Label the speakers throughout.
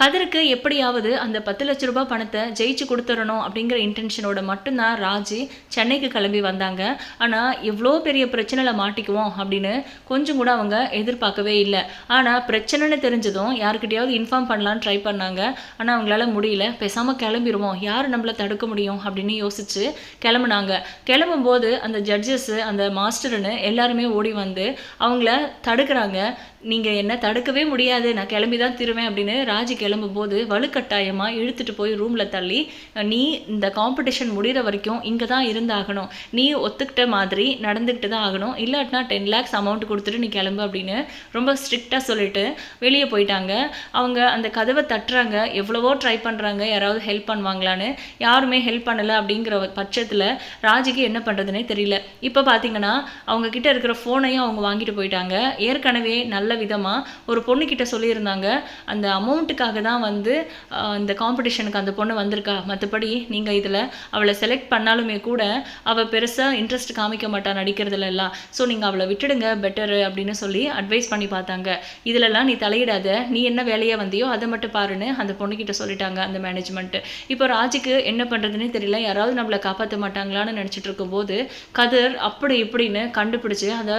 Speaker 1: கதிருக்கு எப்படியாவது அந்த பத்து லட்ச ரூபாய் பணத்தை ஜெயிச்சு கொடுத்துடணும் அப்படிங்கிற இன்டென்ஷனோட மட்டும்தான் ராஜி சென்னைக்கு கிளம்பி வந்தாங்க. ஆனால் இவ்வளோ பெரிய பிரச்சனையில் மாட்டிக்குவோம் அப்படின்னு கொஞ்சம் கூட அவங்க எதிர்பார்க்கவே இல்லை. ஆனால் பிரச்சனைன்னு தெரிஞ்சதும் யாருக்கிட்டையாவது இன்ஃபார்ம் பண்ணலான்னு ட்ரை பண்ணாங்க. ஆனால் அவங்களால முடியல. பேசாமல் கிளம்பிடுவோம் யார் நம்மளை தடுக்க முடியும் அப்படின்னு யோசிச்சு கிளம்புனாங்க. கிளம்பும்போது அந்த ஜட்ஜஸ்ஸு அந்த மாஸ்டர்னு எல்லாருமே ஓடி வந்து அவங்கள தடுக்கிறாங்க. நீங்கள் என்ன தடுக்கவே முடியாது. நான் கிளம்பி தான் திருவேன் அப்படின்னு ராஜி கிளம்பும்போது வலுக்கட்டாயமாக இழுத்துட்டு போய் ரூமில் தள்ளி நீ இந்த காம்படிஷன் முடிகிற வரைக்கும் இங்கே தான் இருந்தாகணும். நீ ஒத்துக்கிட்ட மாதிரி நடந்துக்கிட்டு தான் ஆகணும். இல்லாட்டினா டென் லேக்ஸ் அமௌண்ட் கொடுத்துட்டு நீ கிளம்பு அப்படின்னு ரொம்ப ஸ்ட்ரிக்டாக சொல்லிட்டு வெளியே போயிட்டாங்க. அவங்க அந்த கதவை தட்டுறாங்க. எவ்வளவோ ட்ரை பண்ணுறாங்க யாராவது ஹெல்ப் பண்ணுவாங்களான்னு. யாருமே ஹெல்ப் பண்ணலை அப்படிங்கிற பட்சத்தில் ராஜிக்கு என்ன பண்ணுறதுனே தெரியல. இப்போ பார்த்தீங்கன்னா அவங்க கிட்ட இருக்கிற ஃபோனையும் அவங்க வாங்கிட்டு போயிட்டாங்க. ஏற்கனவே நல்ல விதமாக ஒரு பொண்ணுக்கிட்ட சொல்லியிருந்தாங்க. அந்த அமௌண்ட்டுக்காக தான் வந்து இந்த காம்படிஷனுக்கு அந்த பொண்ணு வந்திருக்கா? மற்றபடி நீங்கள் இதில் அவளை செலக்ட் பண்ணாலுமே கூட அவள் பெருசாக இன்ட்ரெஸ்ட் காமிக்க மாட்டா நடிக்கிறதுல எல்லாம். ஸோ நீங்கள் அவளை விட்டுடுங்க பெட்டரு அப்படின்னு சொல்லி அட்வைஸ் பண்ணி பார்த்தாங்க. இதிலெல்லாம் நீ தலையிடாத. நீ என்ன வேலையாக வந்தியோ அதை மட்டும் பாருன்னு அந்த பொண்ணுக்கிட்ட சொல்லிட்டாங்க அந்த மேனேஜ்மெண்ட்டு இப்போ ராஜுக்கு என்ன பண்ணுறதுனே தெரியல. யாராவது நம்மளை காப்பாற்ற மாட்டாங்களான்னு நினச்சிட்டு இருக்கும்போது கதிர் அப்படி இப்படின்னு கண்டுபிடிச்சு அந்த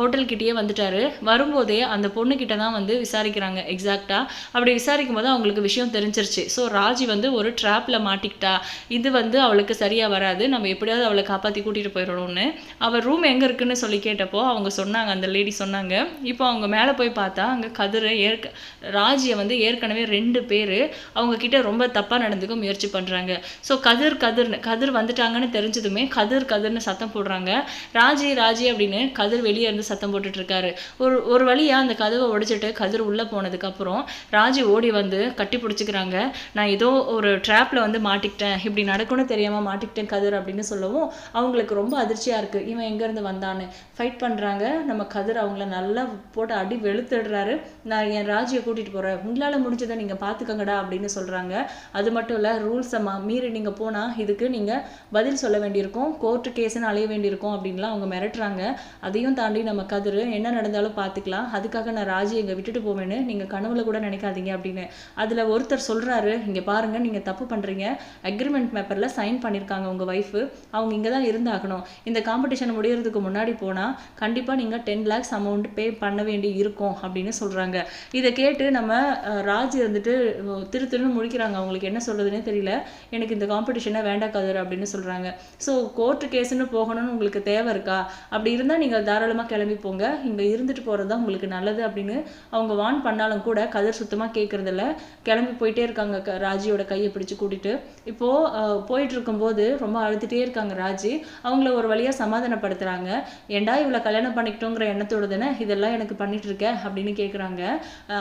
Speaker 1: ஹோட்டல்கிட்டயே வந்துட்டாரு. வரும்போதே அந்த பொண்ணுக்கிட்ட தான் வந்து விசாரிக்கிறாங்க. எக்ஸாக்டாக அப்படி விசாரிக்கும் போது அவங்களுக்கு விஷயம் தெரிஞ்சிருச்சு. ஸோ ராஜி வந்து ஒரு ட்ராப்பில் மாட்டிக்கிட்டா இது வந்து அவளுக்கு சரியாக வராது. நம்ம எப்படியாவது அவளை காப்பாற்றி கூட்டிகிட்டு போயிடணும்னு. அவள் ரூம் எங்கே இருக்குன்னு சொல்லி கேட்டப்போ அவங்க சொன்னாங்க அந்த லேடி சொன்னாங்க. இப்போ அவங்க மேலே போய் பார்த்தா அங்கே கதிரை ஏற்க ராஜியை வந்து ஏற்கனவே ரெண்டு பேர் அவங்க கிட்ட ரொம்ப தப்பாக நடந்துக்க முயற்சி பண்ணுறாங்க ஸோ கதிர் கதிர்னு கதிர் வந்துட்டாங்கன்னு தெரிஞ்சதுமே கதிர் கதிர்னு சத்தம் போடுறாங்க. ராஜி ராஜி அப்படின்னு கதிர் வெளியே இருந்து சத்தம் போட்டுட்ருக்காரு ஒரு ஒரு வழியாக அந்த கதவை உடைச்சிட்டு கதிர் உள்ளே போனதுக்கப்புறம் ராஜி ஓடி வந்து வந்து கட்டி பிடிச்சிக்கிறாங்க நான் ஏதோ ஒரு ட்ராப்பில் வந்து மாட்டிக்கிட்டேன். இப்படி நடக்கும்னு தெரியாமல் மாட்டிக்கிட்டேன் கதிர் அப்படின்னு சொல்லவும் அவங்களுக்கு ரொம்ப அதிர்ச்சியாக இருக்குது இவன் எங்கேருந்து வந்தான்னு. ஃபைட் பண்ணுறாங்க நம்ம கதிர் அவங்கள நல்லா போட்டு அடி வெளுத்துடுறாரு. நான் என் ராஜியை கூட்டிகிட்டு போகிறேன் உங்களால் முடிஞ்சதை நீங்கள் பார்த்துக்கங்கடா அப்படின்னு சொல்கிறாங்க அது மட்டும் இல்லை ரூல்ஸை மீறி நீங்கள் போனால் இதுக்கு நீங்கள் பதில் சொல்ல வேண்டியிருக்கும். கோர்ட்டு கேஸுன்னு அலைய வேண்டியிருக்கும் அப்படின்லாம் அவங்க மிரட்டுறாங்க. அதையும் தாண்டி நம்ம கதிர் என்ன நடந்தாலும் பார்த்துக்கலாம் அதுக்காக நான் ராஜி எங்க விட்டுட்டு போவேன்னு நீங்கள் கனவுல கூட நினைக்காதீங்க அப்படின்னு அதில் ஒருத்தர் சொல்கிறாரு இங்கே பாருங்கள் நீங்கள் தப்பு பண்ணுறீங்க அக்ரிமெண்ட் பேப்பரில் சைன் பண்ணியிருக்காங்க உங்கள் ஒய்ஃபு அவங்க இங்கே தான் இருந்தாகணும். இந்த காம்படிஷன் முடியறதுக்கு முன்னாடி போனால் கண்டிப்பாக நீங்கள் டென் லேக்ஸ் அமௌண்ட் பே பண்ண வேண்டி இருக்கும் அப்படின்னு சொல்கிறாங்க இதை கேட்டு நம்ம ராஜ் இருந்துட்டு திரு திருன்னு முழிக்கிறாங்க. அவங்களுக்கு என்ன சொல்கிறதுனே தெரியல. எனக்கு இந்த காம்படிஷனை வேண்டாம் கதர் அப்படின்னு சொல்கிறாங்க ஸோ கோர்ட்டு கேஸுன்னு போகணும்னு உங்களுக்கு தேவை இருக்கா? அப்படி இருந்தால் நீங்கள் தாராளமாக கிளம்பி போங்க. இங்கே இருந்துட்டு போகிறது தான் உங்களுக்கு நல்லது அப்படின்னு அவங்க வான் பண்ணாலும் கூட கதிர் சுத்தமாக கேட்குறதில்ல கிளம்பி போயிட்டே இருக்காங்க ராஜியோட கையை பிடிச்சு கூட்டிட்டு. இப்போ போயிட்டு இருக்கும்போது ரொம்ப அழுதுகிட்டே இருக்காங்க ராஜி. அவங்கள ஒரு வழியா சமாதானப்படுத்துறாங்க. ஏண்டா இவளை கல்யாணம் பண்ணிக்கிட்டோங்கிற எண்ணத்தோட தானே இதெல்லாம் எனக்கு பண்ணிட்டு இருக்க அப்படின்னு கேட்குறாங்க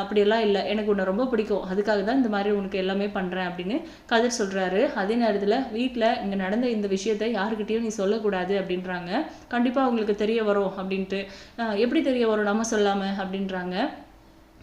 Speaker 1: அப்படியெல்லாம் இல்லை. எனக்கு உன்னை ரொம்ப பிடிக்கும். அதுக்காக தான் இந்த மாதிரி உனக்கு எல்லாமே பண்ணுறேன் அப்படின்னு கதிர் சொல்கிறாரு அதே நேரத்தில் வீட்டில் இங்கே நடந்த இந்த விஷயத்தை யாருக்கிட்டேயும் நீ சொல்லக்கூடாது அப்படின்றாங்க. கண்டிப்பாக அவங்களுக்கு தெரிய வரும் அப்படின்ட்டு. எப்படி தெரிய வரும்? நம்ம சொல்லாமல் அப்படின்றாங்க.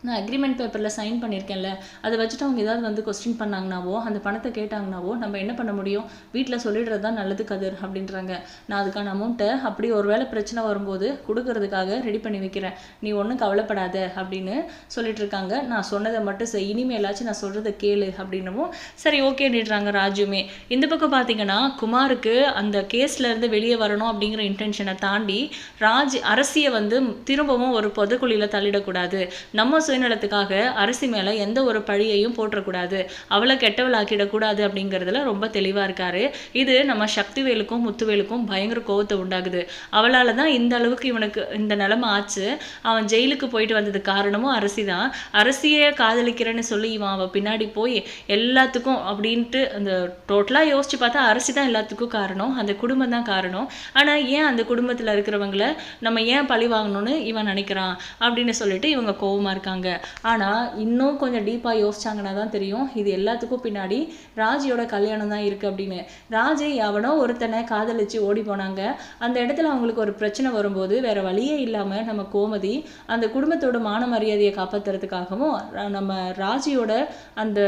Speaker 1: நான் அக்ரிமெண்ட் பேப்பரில் சைன் பண்ணியிருக்கேன்ல அதை வச்சுட்டு அவங்க ஏதாவது வந்து கொஸ்டின் பண்ணாங்கனாவோ அந்த பணத்தை கேட்டாங்கனாவோ நம்ம என்ன பண்ண முடியும்? வீட்டில் சொல்லிடுறது தான் நல்லது கதிர் அப்படின்றாங்க. நான் அதுக்கான அமௌண்ட்டை அப்படி ஒரு வேளை பிரச்சனை வரும்போது கொடுக்கறதுக்காக ரெடி பண்ணி வைக்கிறேன். நீ ஒன்றும் கவலைப்படாத அப்படின்னு சொல்லிட்டு இருக்காங்க நான் சொன்னதை மட்டும் செய். இனிமேலாச்சும் நான் சொல்கிறத கேளு அப்படின்னவும் சரி ஓகே நிடுறாங்க ராஜுமே. இந்த பக்கம் பார்த்தீங்கன்னா குமாருக்கு அந்த கேஸ்லேருந்து வெளியே வரணும் அப்படிங்கிற இன்டென்ஷனை தாண்டி ராஜ் அரசியை வந்து திரும்பவும் ஒரு பொதுக்குழியில் தள்ளிடக்கூடாது. நம்ம சுயநலத்துக்காக அரசி மேலே எந்த ஒரு பழியையும் போட்டுறக்கூடாது அவளை கெட்டவளாக்கிடக்கூடாது அப்படிங்கிறதுல ரொம்ப தெளிவாக இருக்காரு. இது நம்ம சக்திவேலுக்கும் முத்துவேலுக்கும் பயங்கர கோவத்தை உண்டாகுது அவளால் தான் இந்த அளவுக்கு இவனுக்கு இந்த நிலமை ஆச்சு. அவன் ஜெயிலுக்கு போயிட்டு வந்தது காரணமும் அரசி தான் அரசியை காதலிக்கிறேன்னு சொல்லி இவன் அவள் பின்னாடி போய் எல்லாத்துக்கும் அப்படின்ட்டு அந்த டோட்டலாக யோசிச்சு பார்த்தா அரசி தான் எல்லாத்துக்கும் காரணம். அந்த குடும்பம் தான் காரணம். ஆனால் ஏன் அந்த குடும்பத்தில் இருக்கிறவங்கள நம்ம ஏன் பழி வாங்கணும்னு இவன் நினைக்கிறான்? அப்படின்னு சொல்லிட்டு இவங்க கோவமா இருக்காங்க. சொல்லியிருக்காங்க ஆனால் இன்னும் கொஞ்சம் டீப்பாக யோசிச்சாங்கன்னா தான் தெரியும். இது எல்லாத்துக்கும் பின்னாடி ராஜியோட கல்யாணம் தான் இருக்குது அப்படின்னு. ராஜி அவனோ ஒருத்தனை காதலிச்சு ஓடி போனாங்க. அந்த இடத்துல அவங்களுக்கு ஒரு பிரச்சனை வரும்போது வேற வழியே இல்லாமல் நம்ம கோமதி அந்த குடும்பத்தோட மான மரியாதையை காப்பாற்றுறதுக்காகவும் நம்ம ராஜியோட அந்த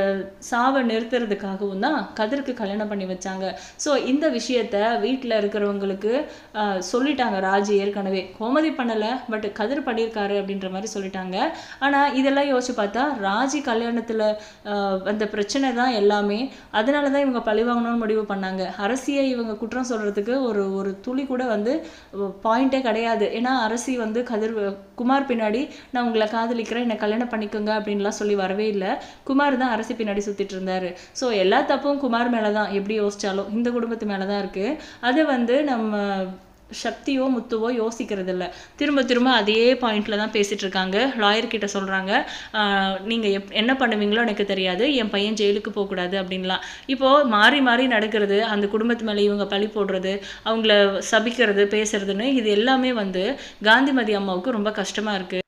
Speaker 1: சாவை நிறுத்துறதுக்காகவும் தான் கதிருக்கு கல்யாணம் பண்ணி வச்சாங்க. ஸோ இந்த விஷயத்த வீட்டில் இருக்கிறவங்களுக்கு சொல்லிட்டாங்க ராஜி ஏற்கனவே. கோமதி பண்ணலை பட் கதிர் பண்ணியிருக்காரு அப்படின்ற மாதிரி சொல்லிட்டாங்க. ஆனால் இதெல்லாம் யோசிச்சு பார்த்தா ராஜி கல்யாணத்தில் வந்த பிரச்சனை தான் எல்லாமே. அதனால தான் இவங்க பழி வாங்கணும்னு முடிவு பண்ணாங்க. அரசியை இவங்க குற்றம் சொல்கிறதுக்கு ஒரு ஒரு துளி கூட வந்து பாயிண்டே கிடையாது. ஏன்னா அரசி வந்து கதிர் குமார் பின்னாடி நான் உங்களை காதலிக்கிறேன் என்னை கல்யாணம் பண்ணிக்கோங்க அப்படின்லாம் சொல்லி வரவே இல்லை. குமார் தான் அரசி பின்னாடி சுற்றிட்டு இருந்தாரு. ஸோ எல்லா தப்பும் குமார் மேலே தான் எப்படி யோசித்தாலும் இந்த குடும்பத்து மேலே தான் இருக்குது அதை வந்து நம்ம சக்தியோ முத்துவோ யோசிக்கிறது இல்லை திரும்ப திரும்ப அதே பாயிண்டில் தான் பேசிகிட்டு இருக்காங்க லாயர் கிட்ட சொல்றாங்க எப் என்ன பண்ணுவீங்களோ எனக்கு தெரியாது. என் பையன் ஜெயிலுக்கு போகக்கூடாது அப்படின்லாம். இப்போது மாறி மாறி நடக்கிறது அந்த குடும்பத்து மேலே இவங்க பழி போடுறது அவங்கள சபிக்கிறது பேசுறதுன்னு இது எல்லாமே வந்து காந்திமதி அம்மாவுக்கு ரொம்ப கஷ்டமாக இருக்குது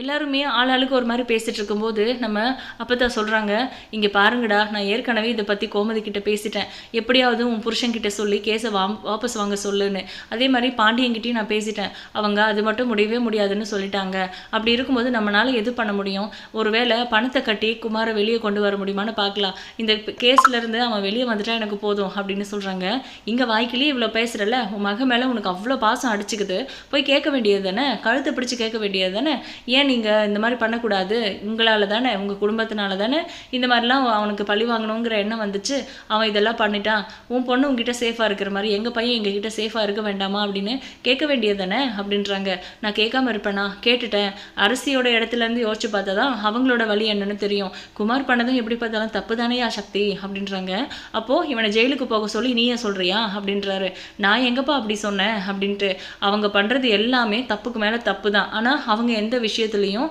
Speaker 1: எல்லாருமே ஆளாளுக்கு ஒரு மாதிரி பேசிட்டு இருக்கும்போது நம்ம அப்பதான் சொல்றாங்க இங்க பாருங்கடா நான் ஏற்கனவே இதை பத்தி கோமதி கிட்ட பேசிட்டேன். எப்படியாவது உன் புருஷன் கிட்ட சொல்லி கேஸை வா வாபஸ் வாங்க சொல்லுன்னு. அதே மாதிரி பாண்டியன்கிட்டயும் நான் பேசிட்டேன். அவங்க அது மட்டும் முடியவே முடியாதுன்னு சொல்லிட்டாங்க. அப்படி இருக்கும்போது நம்மளால எது பண்ண முடியும்? ஒருவேளை பணத்தை கட்டி குமாரை வெளியே கொண்டு வர முடியுமான்னு பார்க்கலாம் இந்த கேஸ்ல இருந்து அவன் வெளியே வந்துட்டா எனக்கு போதும் அப்படின்னு சொல்றாங்க. இங்க வாய்க்கிலேயே இவ்வளவு பேசுறல உன் மக மேல உனக்கு அவ்வளோ பாசம் அடிச்சுக்குது. போய் கேட்க வேண்டியது தானே? கழுத்தை பிடிச்சு கேட்க வேண்டியது தானே? ஏன் நீங்க இந்த மாதிரி பண்ணக்கூடாது? உங்களால தானே உங்கள் குடும்பத்தினால தானே இந்த மாதிரிலாம் அவனுக்கு பழி வாங்கணுங்கிற எண்ணம் வந்துச்சு. அவன் இதெல்லாம் பண்ணிட்டான். உன் பொண்ணு உங்ககிட்ட சேஃபாக இருக்கிற மாதிரி எங்கள் பையன் எங்ககிட்ட சேஃபாக இருக்க வேண்டாமா அப்படின்னு கேட்க வேண்டியது தானே அப்படின்றாங்க. நான் கேட்காம இருப்பேனா? கேட்டுட்டேன். அரசியோட இடத்துல இருந்து யோசிச்சு பார்த்தா தான் அவங்களோட வழி என்னன்னு தெரியும். குமார் பண்ணதும் எப்படி பார்த்தாலும் தப்பு தானேயா சக்தி அப்படின்றாங்க. அப்போது இவனை ஜெயிலுக்கு போக சொல்லி நீயே சொல்றியா அப்படின்றாரு. நான் எங்கப்பா அப்படி சொன்னேன்? அப்படின்ட்டு அவங்க பண்ணுறது எல்லாமே தப்புக்கு மேலே தப்பு தான் ஆனால் அவங்க எந்த விஷயத்துலையும்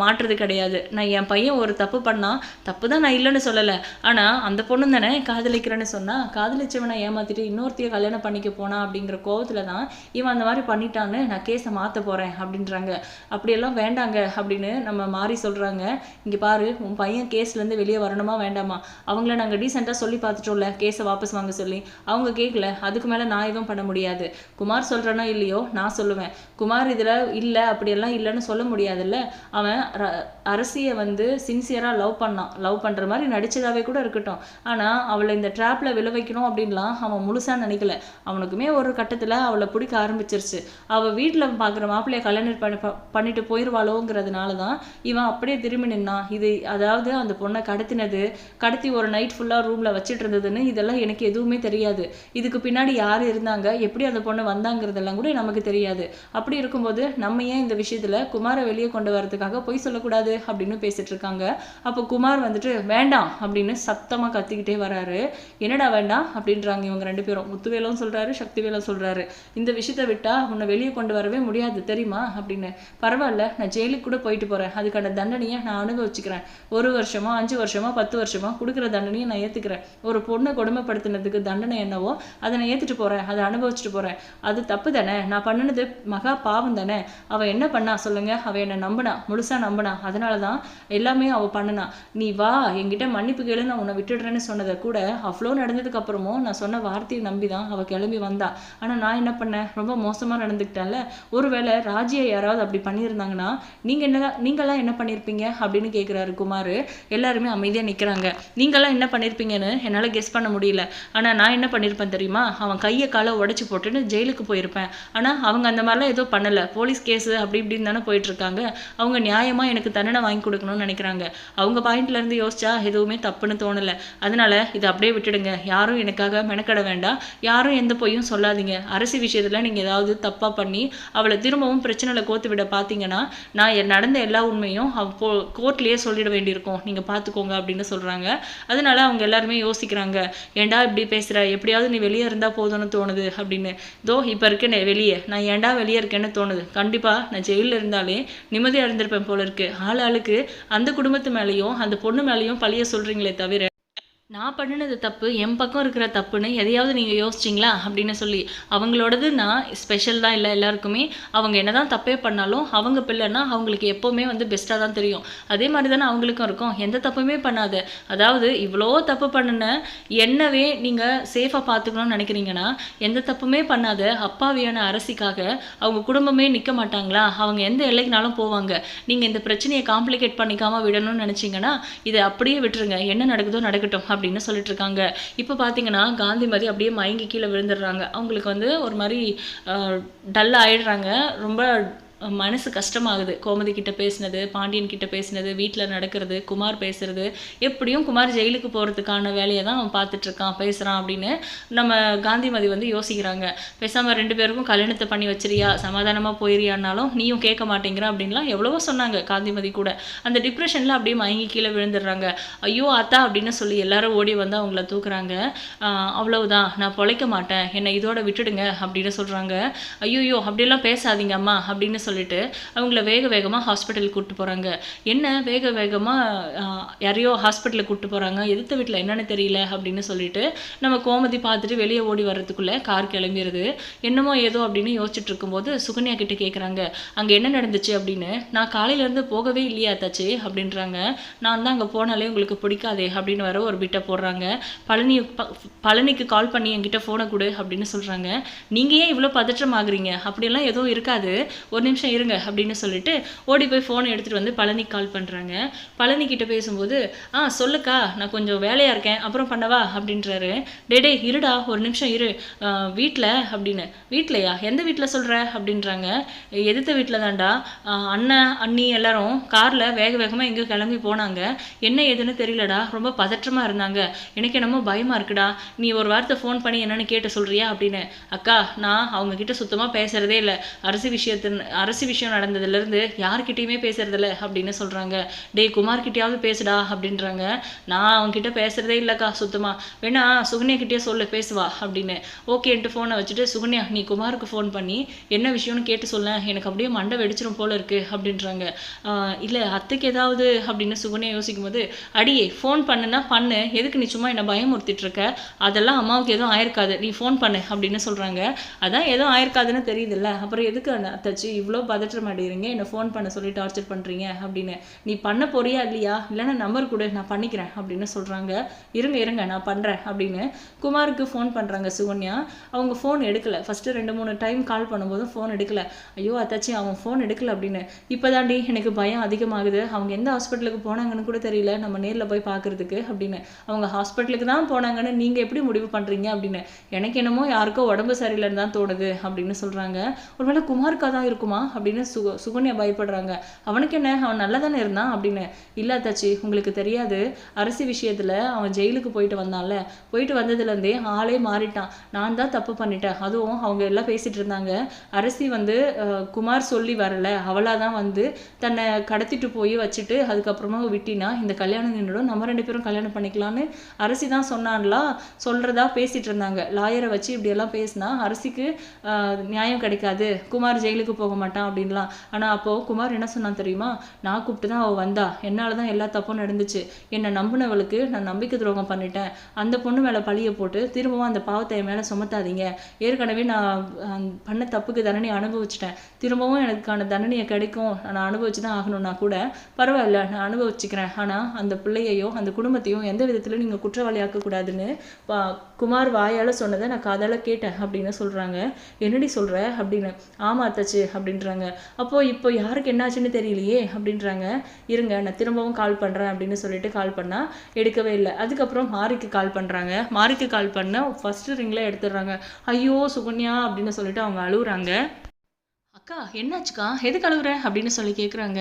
Speaker 1: மாற்றுறது கிடையாது. நான் என் பையன் ஒரு தப்பு பண்ணால் தப்பு தான் நான் இல்லைன்னு சொல்லலை. ஆனால் அந்த பொண்ணு தானே காதலிக்கிறேன்னு சொன்னால் காதலிச்சவனை ஏமாத்திட்டு இன்னொருத்தைய கல்யாணம் பண்ணிக்க போனா அப்படிங்கிற கோவத்தில் தான் இவன் அந்த மாதிரி பண்ணிட்டான்னு நான் கேஸை மாற்ற போகிறேன் அப்படின்றாங்க. அப்படியெல்லாம் வேண்டாங்க அப்படின்னு நம்ம மாறி சொல்கிறாங்க இங்கே பாரு உன் பையன் கேஸ்லேருந்து வெளியே வரணுமா வேண்டாமா? அவங்கள நாங்கள் ரீசெண்டாக சொல்லி பார்த்துட்டோம்ல கேஸை வாபஸ் வாங்க சொல்லி. அவங்க கேட்கல அதுக்கு மேலே நான் எதுவும் பண்ண முடியாது. குமார் சொல்கிறேன்னா இல்லையோ நான் சொல்லுவேன். குமார் இதில் இல்லை அப்படியெல்லாம் இல்லைன்னு சொல்ல முடியாதுல்ல? அவன் அரசியை வந்து சின்சியரா லவ் பண்ணான். லவ் பண்ற மாதிரி நடிச்சதாவே கூட இருக்கட்டும். ஆனா அவளை இந்த ட்ராப்ல விழ வைக்கணும் அப்படின்லாம் அவன் முழுசா நினைக்கல. அவனுக்குமே ஒரு கட்டத்துல அவளை பிடிக்க ஆரம்பிச்சிருச்சு. அவ வீட்டில் பாக்குற மாப்பிள்ளைய கல்யாணம் பண்ணி பண்ணிட்டு போயிடுவாளோங்கிறதுனால தான் இவன் அப்படியே திரும்பி நின்னான். இது அதாவது அந்த பொண்ணை கடத்தினது கடத்தி ஒரு நைட் ஃபுல்லா ரூம்ல வச்சிட்டு இருந்ததுன்னு இதெல்லாம் எனக்கு எதுவுமே தெரியாது. இதுக்கு பின்னாடி யார் இருந்தாங்க எப்படி அந்த பொண்ணு வந்தாங்கிறதெல்லாம் கூட நமக்கு தெரியாது. அப்படி இருக்கும்போது நம்ம ஏன் இந்த விஷயத்துல குமார வெளியே கொண்டு வரதுக்காக பொய் சொல்லக்கூடாது அப்படின்னு பேசிட்டு இருக்காங்க. அப்போ குமார் வந்துட்டு வேண்டாம் அப்படின்னு சத்தமாக கத்திக்கிட்டே வராரு. என்னடா வேண்டாம்? அப்படின்றாங்க இவங்க ரெண்டு பேரும். முத்துவேலும் சொல்கிறாரு சக்திவேலும் சொல்கிறாரு இந்த விஷயத்த விட்டால் உன்னை வெளியே கொண்டு வரவே முடியாது தெரியுமா? அப்படின்னு. பரவாயில்ல நான் ஜெயிலுக்கு கூட போயிட்டு போகிறேன் அதுக்கான தண்டனையை நான் அனுபவிச்சுக்கிறேன். ஒரு வருஷமா அஞ்சு வருஷமா பத்து வருஷமா கொடுக்குற தண்டனையை நான் ஏற்றுக்கிறேன் ஒரு பொண்ணை கொடுமைப்படுத்தினதுக்கு தண்டனை என்னவோ அதை நான் ஏற்றுட்டு போகிறேன் அதை அனுபவிச்சுட்டு போகிறேன் அது தப்பு தானே? நான் பண்ணினது மகா பாவம் தானே? அவள் என்ன பண்ணா? சொல்லுங்க. அவள் என்னை நம்பினா முழுசாக நம்பினா அதனால தான் எல்லாமே அவ பண்ணினா. நீ வா என்கிட்ட மன்னிப்பு கேளு நான் உன்னை விட்டுடுறேன்னு சொன்னதை கூட அவ்வளோ நடந்ததுக்கு அப்புறமும் நான் சொன்ன வார்த்தையை நம்பி தான் அவ கிளம்பி வந்தா. ஆனால் நான் என்ன பண்ணேன்? ரொம்ப மோசமா நடந்துக்கிட்டேன்ல. ஒருவேளை ராஜியை யாராவது அப்படி பண்ணியிருந்தாங்கன்னா நீங்க என்ன நீங்களாம் என்ன பண்ணியிருப்பீங்க அப்படின்னு கேட்குறாரு குமார். எல்லாருமே அமைதியா நிக்கிறாங்க. நீங்களாம் என்ன பண்ணியிருப்பீங்கன்னு என்னால கெஸ் பண்ண முடியல. ஆனா நான் என்ன பண்ணியிருப்பேன் தெரியுமா? அவன் கையை காலை உடைச்சு போட்டுன்னு ஜெயிலுக்கு போயிருப்பேன். ஆனா அவங்க அந்த மாதிரிலாம் ஏதோ பண்ணல. போலீஸ் கேஸ் அப்படி இப்படின்னு தானே போயிட்டு இருக்காங்க. அவங்க நியாயமா எனக்கு தண்டனை வாங்கி கொடுக்கணும்னு நினைக்கிறாங்க. அவங்க பாயிண்ட்ல இருந்து யோசிச்சா எதுவுமே தப்புன்னு தோணல. அதனால இதை அப்படியே விட்டுடுங்க. யாரும் எனக்காக மெனக்கட வேண்டாம். யாரும் எந்த பொய்யும் சொல்லாதீங்க. அரசு விஷயத்துல நீங்க ஏதாவது தப்பா பண்ணி அவளை திரும்பவும் பிரச்சனையில கோத்து விட பாத்தீங்கன்னா நான் நடந்த எல்லா உண்மையும் அவ போ கோர்ட்லயே சொல்லிட வேண்டியிருக்கும். நீங்க பாத்துக்கோங்க அப்படின்னு சொல்றாங்க. அதனால அவங்க எல்லாருமே யோசிக்கிறாங்க. ஏன்டா இப்படி பேசுற? எப்படியாவது நீ வெளியே இருந்தா போதும்னு தோணுது அப்படின்னு. தோ இப்ப இருக்கேனே வெளியே. நான் ஏன்டா வெளியே இருக்கேன்னு தோணுது. கண்டிப்பா நான் ஜெயிலில் இருந்தாலே நிம்மதி அடைந்திருப்பேன் போல இருக்கு. ஆள் ஆளுக்கு அந்த குடும்பத்து மேலேயும் அந்த பொண்ணு மேலேயும் பழிய சொல்றீங்களே தவிர நான் பண்ணினது தப்பு என் பக்கம் இருக்கிற தப்புன்னு எதையாவது நீங்கள் யோசிச்சிங்களா? அப்படின்னு சொல்லி அவங்களோடது நான் ஸ்பெஷல் தான் இல்லை எல்லாருக்குமே. அவங்க என்ன தான் தப்பே பண்ணாலும் அவங்க பிள்ளைன்னா அவங்களுக்கு எப்போவுமே வந்து பெஸ்ட்டாக தான் தெரியும். அதே மாதிரி தானே அவங்களுக்கும் இருக்கும். எந்த தப்புமே பண்ணாத. அதாவது இவ்வளோ தப்பு பண்ணின என்னவே நீங்கள் சேஃபாக பார்த்துக்கணும்னு நினைக்கிறீங்கன்னா எந்த தப்புமே பண்ணாத அப்பாவியான அரசிக்காக அவங்க குடும்பமே நிற்க மாட்டாங்களா? அவங்க எந்த எல்லைக்குனாலும் போவாங்க. நீங்கள் இந்த பிரச்சனையை காம்ப்ளிகேட் பண்ணிக்காமல் விடணும்னு நினச்சிங்கன்னா இதை அப்படியே விட்டுருங்க. என்ன நடக்குதோ நடக்கட்டும். அப்படின்னு சொல்லிட்டு இருக்காங்க இப்போ பார்த்தீங்கன்னா காந்திமதி அப்படியே மயங்கி கீழே விழுந்துடுறாங்க. அவங்களுக்கு வந்து ஒரு மாதிரி டல் ஆயிடுறாங்க. ரொம்ப மனசு கஷ்டமாகுது. கோமதி கிட்ட பேசினது பாண்டியன் கிட்ட பேசினது வீட்டில் நடக்கிறது குமார் பேசுறது எப்படியும் குமார் ஜெயிலுக்கு போகிறதுக்கான வேலையை தான் அவன் பார்த்துட்டு இருக்கான் பேசுகிறான் அப்படின்னு நம்ம காந்திமதி வந்து யோசிக்கிறாங்க. பேசாமல் ரெண்டு பேருக்கும் கல்யாணத்தை பண்ணி வச்சிரியா சமாதானமாக போயிரியான்னாலும் நீயும் கேட்க மாட்டேங்கிற அப்படின்லாம் எவ்வளவோ சொன்னாங்க காந்திமதி கூட. அந்த டிப்ரெஷனில் அப்படியே மயங்கி கீழே விழுந்துடுறாங்க. ஐயோ அத்தா அப்படின்னு சொல்லி எல்லாரும் ஓடி வந்து அவங்கள தூக்குறாங்க. அவ்வளவுதான் நான் பொழைக்க மாட்டேன் என்னை இதோட விட்டுடுங்க அப்படின்னு சொல்கிறாங்க ஐயோ அப்படியெல்லாம் பேசாதீங்க அம்மா அப்படின்னு சொல்லிட்டு அவங்கள வேக வேகமாக ஹாஸ்பிட்டலுக்கு கூப்பிட்டு போகிறாங்க என்ன? வேக வேகமாக யாரையோ ஹாஸ்பிட்டலுக்கு கூப்பிட்டு போகிறாங்க எதிர்த்த வீட்டில் என்னென்னு தெரியல அப்படின்னு சொல்லிட்டு நம்ம கோமதி பார்த்துட்டு வெளியே ஓடி வர்றதுக்குள்ளே கார் கிளம்பிடுது என்னமோ ஏதோ அப்படின்னு யோசிச்சுட்டு இருக்கும்போது சுகன்யா கிட்ட கேட்குறாங்க அங்கே என்ன நடந்துச்சு அப்படின்னு? நான் காலையிலேருந்து போகவே இல்லையா தச்சு அப்படின்றாங்க. நான் தான் அங்கே போனாலே உங்களுக்கு பிடிக்காதே அப்படின்னு வர ஒரு பிட்டை போடுறாங்க. பழனி ப- பழனிக்கு கால் பண்ணி என்கிட்ட ஃபோனை கொடு அப்படின்னு சொல்கிறாங்க நீங்கள் ஏன் இவ்வளோ பதற்றம் ஆகுறீங்க அப்படியெல்லாம் எதுவும் இருக்காது. ஒரு நிமிஷம் இருங்க அப்படின்னு சொல்லிட்டு ஓடி போய் ஃபோனை எடுத்துகிட்டு வந்து பழனிக்கு கால் பண்ணுறாங்க பழனி கிட்ட பேசும்போது ஆ சொல்லுக்கா நான் கொஞ்சம் வேலையாக இருக்கேன் அப்புறம் பண்ணவா? அப்படின்றாரு. டே டே இருடா ஒரு நிமிஷம் இரு. வீட்டில் அப்படின்னு. வீட்லையா? எந்த வீட்டில் சொல்கிற அப்படின்றாங்க. எதிர்த்த வீட்டில் தான்டா. அண்ணன் அண்ணி எல்லாரும் காரில் வேக வேகமாக எங்கே கிளம்பி போனாங்க. என்ன ஏதுன்னு தெரியலடா. ரொம்ப பதற்றமாக இருந்தாங்க. எனக்கு என்னமோ பயமாக இருக்குடா. நீ ஒரு வார்த்தை ஃபோன் பண்ணி என்னன்னு கேட்டு சொல்கிறியா அப்படின்னு. அக்கா நான் அவங்க கிட்ட சுத்தமாக பேசுகிறதே இல்லை. அரசு விஷயத்தின் அரசு விஷயம் நடந்ததுலேருந்து யார்கிட்டையுமே பேசுறதில்ல அப்படின்னு சொல்கிறாங்க டேய் குமார்கிட்டயாவது பேசுடா அப்படின்றாங்க. நான் அவங்ககிட்ட பேசுகிறதே இல்லைக்கா சுத்தமாக வேணா சுகன்யா கிட்டயே சொல்லு பேசுவா அப்படின்னு. ஓகேன்ட்டு ஃபோனை வச்சுட்டு சுகன்யா நீ குமாருக்கு ஃபோன் பண்ணி என்ன விஷயம்னு கேட்டு சொல்ல. எனக்கு அப்படியே மண்டை வெடிச்சிரும் போல இருக்கு அப்படின்றாங்க. இல்லை அத்தைக்கு ஏதாவது அப்படின்னு சுகன்யா யோசிக்கும் போது அடியே ஃபோன் பண்ணுனா பண்ணு. எதுக்கு நீ சும்மா என்னை பயமுறுத்திட்டு இருக்க? அதெல்லாம் அம்மாவுக்கு எதுவும் ஆயிருக்காது. நீ ஃபோன் பண்ணு அப்படின்னு சொல்கிறாங்க அதான் எதுவும் ஆயிருக்காதுன்னு தெரியுதுல்ல. அப்புறம் எதுக்கு அந்த அத்தாச்சி இவ்வளோ பதற்றம் அடைகிறீங்க என்னை ஃபோன் பண்ண சொல்லி டார்ச்சர் பண்ணுறீங்க அப்படின்னு. நீ பண்ண போறியா இல்லையா? இல்லைன்னா நம்பர் கொடு நான் பண்ணிக்கிறேன் அப்படின்னு சொல்கிறாங்க இருங்க இருங்க நான் பண்ணுறேன் அப்படின்னு குமாருக்கு ஃபோன் பண்ணுறாங்க சுகன்யா. அவங்க ஃபோன் எடுக்கலை. ஃபஸ்ட்டு ரெண்டு மூணு டைம் கால் பண்ணும்போதும் ஃபோன் எடுக்கல. ஐயோ அத்தாச்சி அவன் ஃபோன் எடுக்கல அப்படின்னு. இப்போதாண்டி எனக்கு பயம் அதிகமாகுது. அவங்க எந்த ஹாஸ்பிட்டலுக்கு போனாங்கன்னு கூட தெரியல. நம்ம நேரில் போய் பார்க்கறதுக்கு அப்படின்னு. அவங்க ஹாஸ்பிட்டலுக்கு தான் போனாங்கன்னு நீங்கள் எப்படி முடிவு பண்ணுறீங்க அப்படின்னு. எனக்கு என்னமோ யாருக்கோ உடம்பு சரியில்லைன்னு தான் தோணுது அப்படின்னு சொல்கிறாங்க ஒருவேளை குமாருக்கா தான் இருக்குமா? அப்படின்னு சுக சுகன்யா பயப்படுறாங்க. அவனுக்கு என்ன? அவன் நல்லா தானே இருந்தான் அப்படின்னு. இல்லை தச்சி உங்களுக்கு தெரியாது. அரசு விஷயத்தில் அவன் ஜெயிலுக்கு போயிட்டு வந்தான்ல. போயிட்டு வந்ததுலேருந்தே ஆளே மாறிட்டான். நான் தான் தப்பு பண்ணிட்டேன். அதுவும் அவங்க எல்லாம் பேசிட்டு இருந்தாங்க. அரசி வந்து குமார் சொல்லி வரல. அவளாக தான் வந்து தன்னை கடத்திட்டு போய் வச்சுட்டு அதுக்கப்புறமா விட்டினா இந்த கல்யாணம் நின்றுடும் நம்ம ரெண்டு பேரும் கல்யாணம் பண்ணிக்கலாம்னு அரசி தான் சொன்னான்லாம் சொல்கிறதா பேசிகிட்டு இருந்தாங்க. லாயரை வச்சு இப்படியெல்லாம் பேசினா அரசிக்கு நியாயம் கிடைக்காது. குமார் ஜெயிலுக்கு போக மாட்டான். அப்படின்லாம். ஆனால் அப்போது குமார் என்ன சொன்னான் தெரியுமா? நான் கூப்பிட்டு தான் அவள் வந்தா. என்னால் தான் எல்லா தப்பும் நடந்துச்சு. என்னை நம்பினவளுக்கு நான் நம்பிக்கை துரோகம் பண்ணிட்டேன். அந்த பொண்ணு மேலே பழியை போட்டு திரும்பவும் அந்த பாவத்தை என் மேலே சுமத்தாதீங்க. ஏற்கனவே நான் பண்ண தப்புக்கு தண்டனை அனுபவிச்சிட்டேன். திரும்பவும் எனக்கான தண்டனையை கிடைக்கும். நான் அனுபவிச்சு தான் ஆகணும்னா கூட பரவாயில்ல நான் அனுபவிச்சுக்கிறேன். ஆனால் அந்த பிள்ளையையோ அந்த குடும்பத்தையும் எந்த விதத்திலும் நீங்கள் குற்றவாளியாக்க கூடாதுன்னு பா- குமார் வாயால் சொன்னதை நான் காதால் கேட்டேன் அப்படின்னு சொல்கிறாங்க என்னடி சொல்கிற அப்படின்னு. ஆமா அத்தாச்சு அப்படின்றாங்க. அப்போ இப்போ யாருக்கு என்னாச்சுன்னு தெரியலையே அப்படின்றாங்க. இருங்க நான் திரும்பவும் கால் பண்ணுறேன் அப்படின்னு சொல்லிட்டு கால் பண்ணால் எடுக்கவே இல்லை. அதுக்கப்புறம் மாரிக்கு கால் பண்ணுறாங்க மாரிக்கு கால் பண்ண ஃபஸ்ட்டு ரிங்கில் எடுத்துடுறாங்க. ஐயோ சுகன்யா அப்படின்னு சொல்லிட்டு அவங்க அழுகுறாங்க அக்கா என்னாச்சுக்கா? எதுக்கு அழுகுற அப்படின்னு சொல்லி கேட்குறாங்க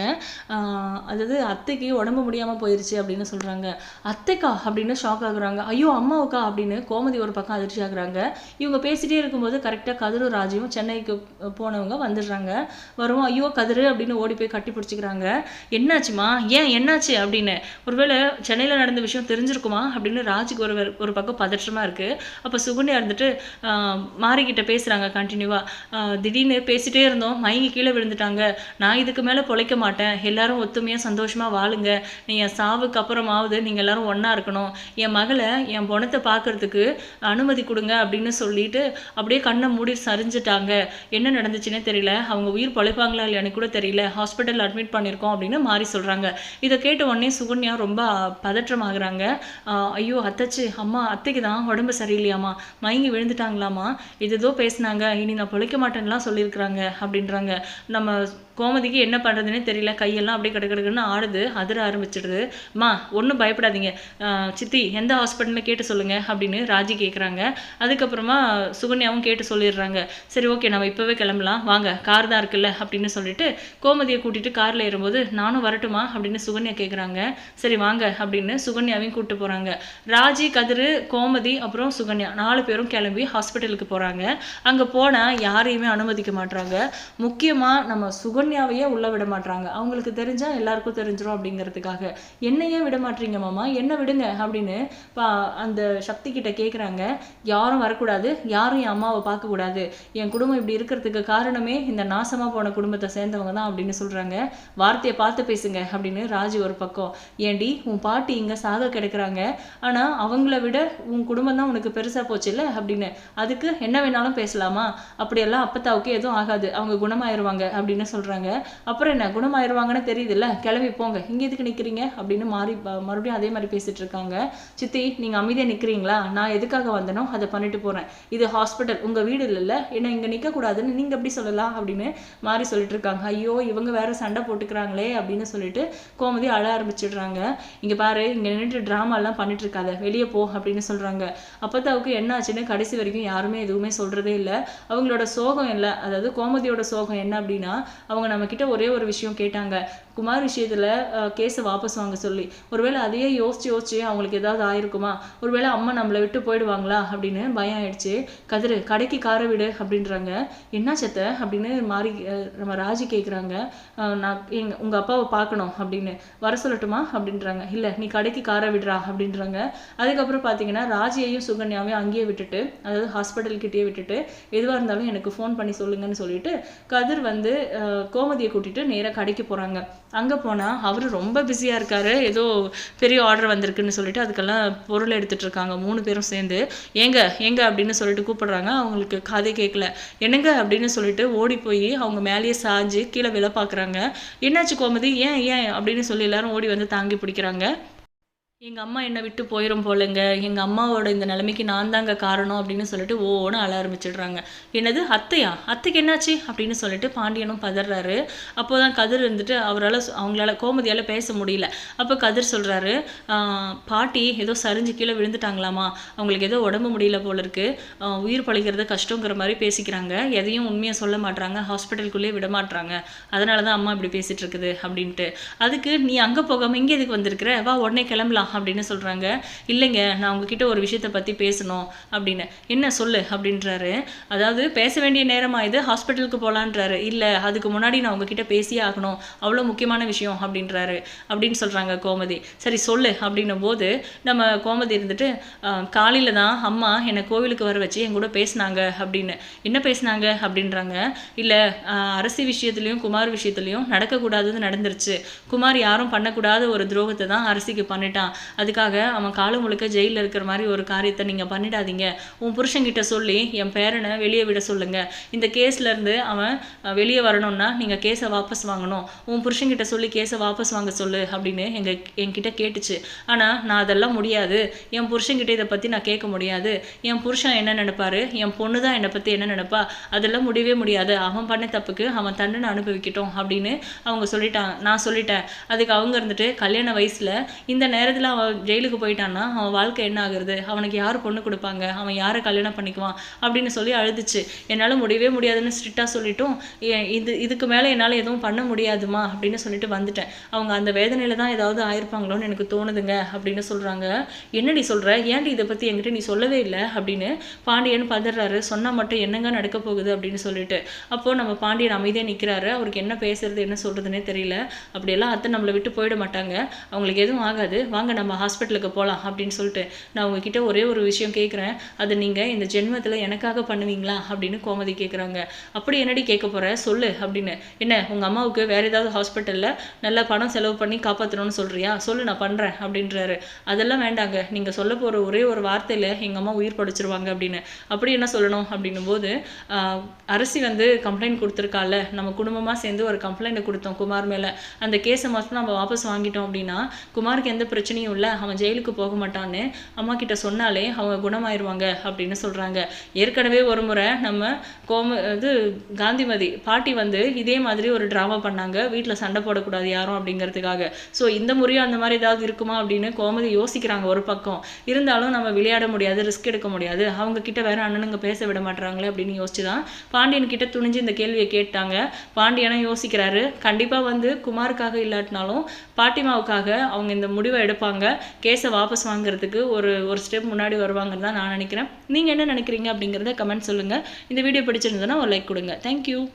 Speaker 1: அதாவது அத்தைக்கு உடம்பு முடியாமல் போயிருச்சு அப்படின்னு சொல்கிறாங்க அத்தைக்கா? அப்படின்னு ஷாக் ஆகுறாங்க. ஐயோ அம்மாவுக்கா? அப்படின்னு கோமதி ஒரு பக்கம் அதிர்ச்சி ஆகுறாங்க. இவங்க பேசிகிட்டே இருக்கும்போது கரெக்டாக கதிரும் ராஜியும் சென்னைக்கு போனவங்க வந்துடுறாங்க. வரும் ஐயோ கதிரு அப்படின்னு ஓடி போய் கட்டி பிடிச்சிக்கிறாங்க. என்னாச்சுமா ஏன் என்னாச்சு? அப்படின்னு. ஒருவேளை சென்னையில் நடந்த விஷயம் தெரிஞ்சிருக்குமா? அப்படின்னு ராஜுக்கு ஒரு ஒரு பக்கம் பதற்றமாக இருக்குது அப்போ சுகன்யா இருந்துட்டு மாறிக்கிட்ட பேசுகிறாங்க கண்டினியூவாக திடீர்னு பேசிகிட்டே இருந்தோம். இருந்தோம் மயங்கி கீழே விழுந்துட்டாங்க. நான் இதுக்கு மேலே பொழைக்க மாட்டேன். எல்லாரும் ஒத்துமையாக சந்தோஷமாக வாழுங்க. நீ என் சாவுக்கு அப்புறமாவது நீங்கள் எல்லாரும் ஒன்றா இருக்கணும். என் மகளை என் பொணத்தை பார்க்கறதுக்கு அனுமதி கொடுங்க அப்படின்னு சொல்லிட்டு அப்படியே கண்ணை மூடி சரிஞ்சிட்டாங்க. என்ன நடந்துச்சுன்னே தெரியல. அவங்க உயிர் பொழைப்பாங்களா இல்லையான்னு கூட தெரியல. ஹாஸ்பிட்டல் அட்மிட் பண்ணியிருக்கோம் அப்படின்னு மாறி சொல்கிறாங்க இதை கேட்ட உடனே சுகன்யா ரொம்ப பதற்றமாகறாங்க. ஐயோ அத்தச்சு அம்மா அத்தைக்கு தான் உடம்பு சரியில்லையாம்மா. மயங்கி விழுந்துட்டாங்களாம்மா. இது ஏதோ பேசுனாங்க. இனி நான் பொழைக்க மாட்டேன்லாம் சொல்லியிருக்கிறாங்க அப்படின்றாங்க. நம்ம கோமதிக்கு என்ன பண்ணுறதுனே தெரியல. கையெல்லாம் அப்படியே கிடக்கிடக்குன்னு ஆடுது. அதிர ஆரம்பிச்சிடுது. மா ஒன்றும் பயப்படாதீங்க. சித்தி எந்த ஹாஸ்பிட்டலில் கேட்டு சொல்லுங்கள் அப்படின்னு ராஜி கேட்குறாங்க அதுக்கப்புறமா சுகன்யாவும் கேட்டு சொல்லிடுறாங்க. சரி ஓகே நம்ம இப்போவே கிளம்பலாம். வாங்க கார் தான் இருக்குல்ல அப்படின்னு சொல்லிட்டு கோமதியை கூட்டிட்டு காரில் ஏறும்போது நானும் வரட்டுமா? அப்படின்னு சுகன்யா கேட்குறாங்க சரி வாங்க அப்படின்னு சுகன்யாவையும் கூப்பிட்டு போகிறாங்க ராஜி கதிர் கோமதி அப்புறம் சுகன்யா நாலு பேரும் கிளம்பி ஹாஸ்பிட்டலுக்கு போகிறாங்க அங்கே போனால் யாரையுமே அனுமதிக்க மாட்றாங்க. முக்கியமாக நம்ம சுகன்யாவையே உள்ளே விட மாட்டாங்க அவங்களுக்கு தெரிஞ்சா எல்லாருக்கும் தெரிஞ்சிடும் அப்படிங்கிறதுக்காக. என்னையே விட மாட்டீங்க மாமா என்ன விடுங்க அப்படின்னு பா அந்த சக்தி கிட்ட கேட்குறாங்க யாரும் வரக்கூடாது யாரும் என் அம்மாவை பார்க்கக்கூடாது. என் குடும்பம் இப்படி இருக்கிறதுக்கு காரணமே இந்த நாசமாக போன குடும்பத்தை சேர்ந்தவங்க தான் அப்படின்னு சொல்கிறாங்க வார்த்தையை பார்த்து பேசுங்க அப்படின்னு ராஜி ஒரு பக்கம். ஏண்டி உன் பாட்டி இங்கே சாக கிடக்குறாங்க. ஆனால் அவங்கள விட உன் குடும்பம் தான் உனக்கு பெருசாக போச்சுல்ல அப்படின்னு. அதுக்கு என்ன வேணாலும் பேசலாமா? அப்படியெல்லாம் அப்பத்தாவுக்கு எதுவும் ஆகாது. அவங்க குணமாயிருவாங்க அப்படின்னு சொல்கிறாங்க அப்புறம் என்ன குணமாயிருவாங்கன்னு தெரியுதுல்ல? கிளம்பி போங்க. இங்கே எதுக்கு நிற்கிறீங்க அப்படின்னு மாறி மறுபடியும் அதே மாதிரி பேசிட்டு இருக்காங்க. சித்தி நீங்கள் அமைதியாக நிற்கிறீங்களா நான் எதுக்காக வந்தனோ அதை பண்ணிட்டு போகிறேன் இது ஹாஸ்பிட்டல். உங்கள் வீடு இல்லைல்ல? ஏன்னா இங்கே நிற்கக்கூடாதுன்னு நீங்கள் எப்படி சொல்லலாம்? அப்படின்னு மாறி சொல்லிட்டு இருக்காங்க. ஐயோ இவங்க வேற சண்டை போட்டுக்கிறாங்களே அப்படின்னு சொல்லிட்டு கோமதி அழ ஆரம்பிச்சிடுறாங்க. இங்கே பாரு இங்கே நின்றுட்டு ட்ராமாலாம் பண்ணிட்டு இருக்காத. வெளியே போ அப்படின்னு சொல்கிறாங்க அப்பத்தாவுக்கு என்ன ஆச்சுன்னு கடைசி வரைக்கும் யாருமே எதுவுமே சொல்கிறதே இல்லை. அவங்களோட சோகம் இல்லை அதாவது கோமதியோட சோகம் என்ன அப்படின்னா அவங்க நம்ம கிட்ட ஒரே ஒரு விஷயம் கேட்டாங்க. குமார் விஷயத்தில் கேஸை வாபஸ் வாங்க சொல்லி ஒருவேளை அதையே யோசிச்சு யோசிச்சு அவங்களுக்கு ஏதாவது ஆயிருக்குமா? ஒருவேளை அம்மா நம்மளை விட்டு போயிடுவாங்களா? அப்படின்னு பயம் ஆயிடுச்சு. கதிரு கடைக்கு காரை விடு அப்படின்றாங்க. என்ன செத்த? அப்படின்னு மாறி நம்ம ராஜி கேட்குறாங்க நான் எங்க உங்க அப்பாவை பார்க்கணும் அப்படின்னு. வர சொல்லட்டுமா? அப்படின்றாங்க. இல்லை நீ கடைக்கு காரை விடுறா அப்படின்றாங்க. அதுக்கப்புறம் பார்த்தீங்கன்னா ராஜியையும் சுகன்யாவையும் அங்கேயே விட்டுட்டு அதாவது ஹாஸ்பிட்டல்கிட்டயே விட்டுட்டு எதுவாக இருந்தாலும் எனக்கு ஃபோன் பண்ணி சொல்லுங்கன்னு சொல்லிட்டு கதிர் வந்து கோமதியை கூட்டிட்டு நேராக கடைக்கு போகிறாங்க அங்கே போனால் அவர் ரொம்ப பிஸியாக இருக்காரு. ஏதோ பெரிய ஆர்டர் வந்திருக்குன்னு சொல்லிட்டு அதுக்கெல்லாம் பொருள் எடுத்துட்டு இருக்காங்க. மூணு பேரும் சேர்ந்து. ஏங்க எங்க அப்படின்னு சொல்லிட்டு கூப்பிடுறாங்க. அவங்களுக்கு காதே கேட்கல என்னங்க அப்படின்னு சொல்லிட்டு ஓடி போய் அவங்க மேலேயே சாஞ்சு கீழே விலை பார்க்குறாங்க. என்னாச்சு கோமதி? ஏன் ஏன் அப்படின்னு சொல்லி எல்லாரும் ஓடி வந்து தாங்கி பிடிக்கிறாங்க. எங்கள் அம்மா என்னை விட்டு போயிடும் போலங்க. எங்கள் அம்மாவோட இந்த நிலைமைக்கு நான் தாங்க காரணம் அப்படின்னு சொல்லிட்டு ஓன்னு அழ ஆரம்பிச்சிடுறாங்க. என்னது? அத்தையா? அத்தைக்கு என்னாச்சு? அப்படின்னு சொல்லிட்டு பாண்டியனும் பதறாரு. அப்போ தான் கதிர் இருந்துட்டு அவரால் அவங்களால கோமதியால் பேச முடியல. அப்போ கதிர் சொல்கிறாரு பாட்டி ஏதோ சரிஞ்சு கீழே விழுந்துட்டாங்களாமா? அவங்களுக்கு ஏதோ உடம்பு முடியல போல இருக்கு. உயிர் பழிக்கிறது கஷ்டங்கிற மாதிரி பேசிக்கிறாங்க. எதையும் உண்மையாக சொல்ல மாட்றாங்க. ஹாஸ்பிட்டலுக்குள்ளேயே விட மாட்றாங்க. அதனால தான் அம்மா இப்படி பேசிகிட்டு இருக்குது அப்படின்ட்டு. அதுக்கு நீ அங்கே போகாமல் இங்கே எதுக்கு வந்திருக்கிற? வா உடனே கிளம்பலாம். அப்படின்னு சொல்கிறாங்க இல்லைங்க நான் உங்ககிட்ட ஒரு விஷயத்தை பற்றி பேசணும் அப்படின்னு. என்ன சொல்லு அப்படின்றாரு. அதாவது பேச வேண்டிய நேரமா இது ஹாஸ்பிட்டலுக்கு போகலான்றாரு இல்லை அதுக்கு முன்னாடி நான் உங்ககிட்ட பேசியே ஆகணும். அவ்வளோ முக்கியமான விஷயம் அப்படின்றாரு அப்படின்னு சொல்கிறாங்க கோமதி. சரி சொல்லு அப்படின்னும் போது நம்ம கோமதி இருந்துட்டு காலையில் தான் அம்மா என்னை கோவிலுக்கு வர வச்சு என் கூட பேசினாங்க அப்படின்னு. என்ன பேசினாங்க? அப்படின்றாங்க. இல்லை அரசி விஷயத்துலையும் குமார் விஷயத்துலையும் நடக்கக்கூடாதது நடந்துருச்சு. குமார் யாரும் பண்ணக்கூடாத ஒரு துரோகத்தை தான் அரசிக்கு பண்ணிட்டான். அதுக்காக அவன் காலம் முழுக்க ஜெயிலில் இருக்கிற மாதிரி ஒரு காரியத்தை நீங்கள் பண்ணிடாதீங்க. உன் புருஷங்கிட்ட சொல்லி என் பேரனை வெளியே விட சொல்லுங்கள் இந்த கேஸ்லேருந்து அவன் வெளியே வரணும்னா நீங்கள் கேஸை வாபஸ் வாங்கணும். உன் புருஷன்கிட்ட சொல்லி கேஸை வாபஸ் வாங்க சொல்லு அப்படின்னு எங்கள் என்கிட்ட கேட்டுச்சு. ஆனால் நான் அதெல்லாம் முடியாது. என் புருஷன்கிட்ட இதை பற்றி நான் கேட்க முடியாது. என் புருஷன் என்ன நினைப்பாரு? என் பொண்ணு தான் என்னை பற்றி என்ன நினைப்பா? அதெல்லாம் முடியவே முடியாது. அவன் பண்ண தப்புக்கு அவன் தண்டனை அனுபவிக்கட்டும் அப்படின்னு அவங்க சொல்லிட்டாங்க. நான் சொல்லிட்டேன். அதுக்கு அவங்க இருந்துட்டு கல்யாண வயசில் இந்த நேரத்தில் அவன் ஜெயிலுக்கு போயிட்டான்னா அவன் வாழ்க்கை என்ன ஆகுறது? அவனுக்கு யார் பொண்ணு கொடுப்பாங்க? அவன் யாரை கல்யாணம் பண்ணிக்குவான்? அப்படின்னு சொல்லி அழுதுச்சு. என்னால் முடியவே முடியாதுன்னு ஸ்ட்ரிக்டாக சொல்லிட்டும் "ஏ- இது இதுக்கு மேலே என்னால் எதுவும் பண்ண முடியாதுமா? அப்படின்னு சொல்லிட்டு வந்துட்டேன். அவங்க அந்த வேதனையில் தான் ஏதாவது ஆயிருப்பாங்களோன்னு எனக்கு தோணுதுங்க அப்படின்னு சொல்கிறாங்க என்னடி சொல்கிற ஏன்டி இதை பற்றி என்கிட்ட நீ சொல்லவே இல்லை? அப்படின்னு பாண்டியன் பதறாரு. சொன்னால் மட்டும் என்னங்க நடக்க போகுது? அப்படின்னு சொல்லிட்டு. அப்போது நம்ம பாண்டியன் அமைதியாக நிற்கிறாரு அவருக்கு என்ன பேசுறது என்ன சொல்கிறதுனே தெரியல. அப்படியெல்லாம் அத்தை நம்மளை விட்டு போயிட மாட்டாங்க. அவங்களுக்கு எதுவும் ஆகாது. வாங்க நம்ம ஹாஸ்பிட்டலுக்கு போகலாம் அப்படின்னு சொல்லிட்டு நான் உங்ககிட்ட ஒரே ஒரு விஷயம் கேட்குறேன் அதை நீங்கள் இந்த ஜென்மத்தில் எனக்காக பண்ணுவீங்களா அப்படின்னு கோமதி கேட்குறாங்க அப்படி என்னடி கேட்க போகிற சொல்லு அப்படின்னு. என்ன உங்கள் அம்மாவுக்கு வேறு ஏதாவது ஹாஸ்பிட்டலில் நல்லா பணம் செலவு பண்ணி காப்பாற்றணும்னு சொல்கிறியா சொல்லு நான் பண்ணுறேன் அப்படின்றாரு. அதெல்லாம் வேண்டாங்க. நீங்கள் சொல்ல போகிற ஒரே ஒரு வார்த்தையில் எங்கள் அம்மா உயிர் படைச்சிருவாங்க அப்படின்னு. அப்படி என்ன சொல்லணும் அப்படின்னும் போது அரசி வந்து கம்ப்ளைண்ட் கொடுத்துருக்கால. நம்ம குடும்பமாக சேர்ந்து ஒரு கம்ப்ளைண்ட் கொடுத்தோம் குமார் மேலே. அந்த கேஸை மட்டும் நம்ம வாபஸ் வாங்கிட்டோம் அப்படின்னா குமாருக்கு எந்த பிரச்சனையும் இல்லை அவன் ஜெயிலுக்கு போக மாட்டான்னு அம்மா கிட்ட சொன்னாலே அவங்க குணமாயிருவாங்க அப்படின்னு சொல்கிறாங்க ஏற்கனவே ஒரு முறை நம்ம கோம இது காந்திமதி பாட்டி வந்து இதே மாதிரி ஒரு ட்ராமா பண்ணாங்க. வீட்டில் சண்டை போடக்கூடாது யாரும் அப்படிங்கிறதுக்காக. ஸோ இந்த முறையும் அந்த மாதிரி ஏதாவது இருக்குமா அப்படின்னு கோமதி யோசிக்கிறாங்க ஒரு பக்கம். இருந்தாலும் நம்ம விளையாட முடியாது ரிஸ்க் எடுக்க முடியாது. அவங்க கிட்ட வேற அண்ணனுங்க பேச விட மாட்டாங்களே அப்படின்னு யோசிச்சு தான் பாண்டியன் கிட்ட துணிஞ்சு இந்த கேள்வியை கேட்டாங்க. பாண்டியனும் யோசிக்கிறாரு. கண்டிப்பாக வந்து குமாருக்காக இல்லாட்டினாலும் பாட்டிமாவுக்காக அவங்க இந்த முடிவை எடுப்பாங்க. கேஸை வாபஸ் வாங்குறதுக்கு ஒரு ஒரு ஸ்டெப் முன்னாடி வருவாங்கன்னு தான் நான் நினைக்கிறேன். நீங்க என்ன நினைக்கிறீங்க அப்படிங்கிறத கமெண்ட் சொல்லுங்க. இந்த வீடியோ பிடிச்சிருந்ததுன்னா ஒரு லைக் கொடுங்க. தேங்க்யூ